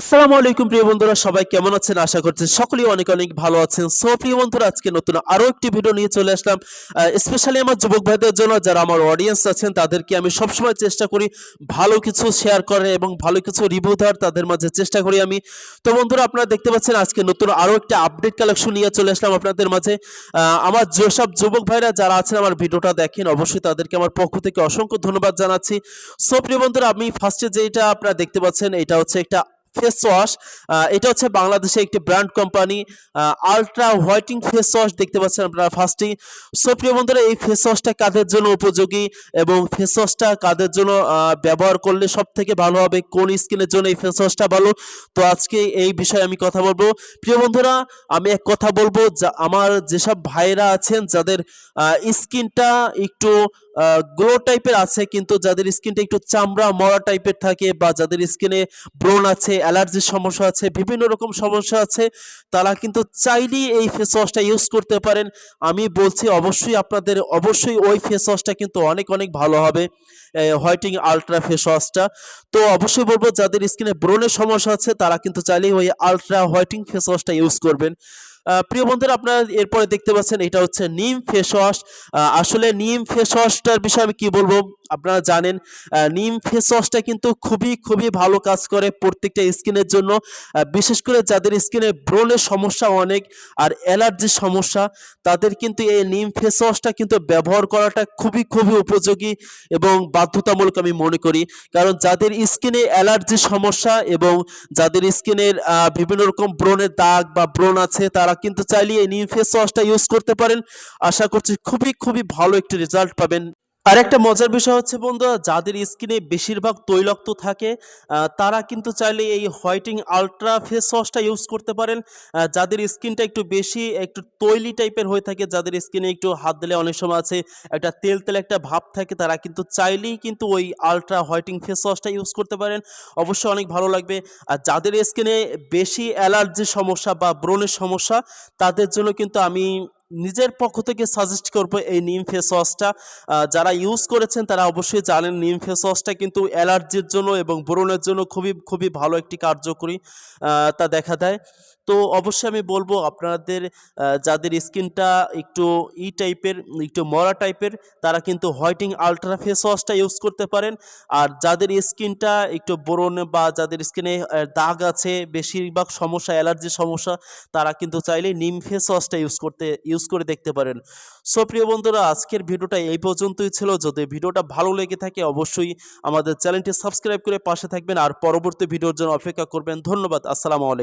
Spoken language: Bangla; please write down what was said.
আসসালামু আলাইকুম, প্রিয় বন্ধুরা, সবাই কেমন আছেন? আশা করছি সকলেই অনেক অনেক ভালো আছেন। সো প্রিয় বন্ধুরা, আজকে নতুন আরও একটি ভিডিও নিয়ে চলে আসলাম। স্পেশালি আমার যুবক ভাইদের জন্য, যারা আমার অডিয়েন্স আছেন, তাদেরকে আমি সবসময় চেষ্টা করি ভালো কিছু শেয়ার করে এবং ভালো কিছু রিভিউ দেওয়ার। তাদের মাঝে চেষ্টা করি আমি। তো বন্ধুরা, আপনারা দেখতে পাচ্ছেন, আজকে নতুন আরও একটা আপডেট কালেকশন নিয়ে চলে আসলাম আপনাদের মাঝে। আমার যেসব যুবক ভাইরা যারা আছেন, আমার ভিডিওটা দেখেন, অবশ্যই তাদেরকে আমার পক্ষ থেকে অসংখ্য ধন্যবাদ জানাচ্ছি। সো প্রিয় বন্ধুরা, আমি ফার্স্টে যেটা আপনারা দেখতে পাচ্ছেন, এটা হচ্ছে একটা ফেস ওয়াশ এটা হচ্ছে বাংলাদেশে একটি brand company ultra whitening face wash দেখতে পাচ্ছেন আপনারা ফার্স্টেই সো প্রিয় বন্ধুরা, এই ফেস ওয়াশটা কাদের জন্য উপযোগী এবং ফেস ওয়াশটা কাদের জন্য ব্যবহার করলে সব থেকে ভালো হবে, কোন স্কিনের জন্য এই ফেস ওয়াশটা ভালো? তো আজকে এই বিষয়ে আমি কথা বলব। প্রিয় বন্ধুরা, আমি এক কথা বলব, যা আমার যেসব ভাইরা আছেন, যাদের স্কিনটা একটু গ্লো টাইপের আছে, কিন্তু যাদের স্কিনটা একটু চামড়া, মরা টাইপের থাকে বা যাদের স্কিনে ব্রণ আছে অ্যালার্জির সমস্যা আছে, বিভিন্ন রকম সমস্যা আছে, তারা কিন্তু চাইলেই এই ফেস ওয়াশটা ইউজ করতে পারেন। আমি বলছি অবশ্যই আপনাদের, অবশ্যই ওই ফেস ওয়াশটা কিন্তু অনেক অনেক ভালো হবে হোয়াইটিং আলট্রা ফেস ওয়াশটা তো অবশ্যই বলব, যাদের স্কিনে ব্রণের সমস্যা আছে, তারা কিন্তু চাইলেই ওই আলট্রা হোয়াইটিং ফেস ওয়াশটা ইউজ করবেন। প্রিয় বন্ধুরা, আপনারা এরপরে দেখতে পাচ্ছেন, এটা হচ্ছে নিম ফেস ওয়াশ আসলে নিম ফেস ওয়াশটার বিষয়ে আমি কি বলব? আপনারা জানেন নিম ফেস ওয়াশটা কিন্তু খুবই খুবই ভালো কাজ করে প্রত্যেকটা স্কিনের জন্য। বিশেষ করে যাদের স্কিনে ব্রণের সমস্যা অনেক আর অ্যালার্জির সমস্যা, তাদের কিন্তু এই নিম ফেস ওয়াশটা কিন্তু ব্যবহার করাটা খুবই খুবই উপযোগী এবং বাধ্যতামূলক আমি মনে করি। কারণ যাদের স্কিনে অ্যালার্জির সমস্যা এবং যাদের স্কিনের বিভিন্ন রকম ব্রণের দাগ বা ব্রণ আছে, তারা কিন্তু চাইলে এই নিম ফেস ওয়াশটা ইউজ করতে পারেন। আশা করছি খুবই খুবই ভালো একটি রেজাল্ট পাবেন। আর একটা মজার বিষয় হচ্ছে বন্ধুরা, যাদের স্কিনে বেশিরভাগ তৈলাক্ত থাকে তারা কিন্তু চাইলে এই হোয়াইটিং আলট্রা ফেস ওয়াশটা ইউজ করতে পারেন। যাদের স্কিনটা একটু বেশি, একটু তৈলি টাইপের হয়ে থাকে, যাদের স্কিনে একটু হাত দিলে অনেক সময় আছে, একটা তেল তেল একটা ভাব থাকে, তারা কিন্তু চাইলেই কিন্তু ওই আলট্রা হোয়াইটিং ফেস ওয়াশটা ইউজ করতে পারেন। অবশ্যই অনেক ভালো লাগবে। আর যাদের স্কিনে বেশি অ্যালার্জির সমস্যা বা ব্রণের সমস্যা, তাদের জন্য কিন্তু আমি নিজের পক্ষ থেকে সাজেস্ট করব এই নিম ফেস ওয়াশটা যারা ইউজ করেছেন, তারা অবশ্যই জানেন নিম ফেস ওয়াশটা কিন্তু অ্যালার্জির জন্য এবং ব্রণের জন্য খুবই খুবই ভালো একটি কার্যকরী তা দেখা দেয়। তো অবশ্যই আমি বলব আপনাদের যাদের স্কিনটা একটু ই টাইপের, একটু মরা টাইপের, তারা কিন্তু হোয়াইটিং আলট্রা ফেস ওয়াশটা ইউজ করতে পারেন। আর যাদের স্কিনটা একটু ব্রণ বা যাদের স্কিনে দাগ আছে, বেশিরভাগ সমস্যা, অ্যালার্জির সমস্যা, তারা কিন্তু চাইলে নিম ফেস ওয়াশটা ইউজ করতে, ইউজ করে দেখতে পারেন। সো প্রিয় বন্ধুরা, আজকের ভিডিওটা এই পর্যন্তই ছিল। যদি ভিডিওটা ভালো লেগে থাকে, অবশ্যই আমাদের চ্যানেলটি সাবস্ক্রাইব করে পাশে থাকবেন। আর পরবর্তী ভিডিওর জন্য অপেক্ষা করবেন। ধন্যবাদ। আসসালামু আলাইকুম।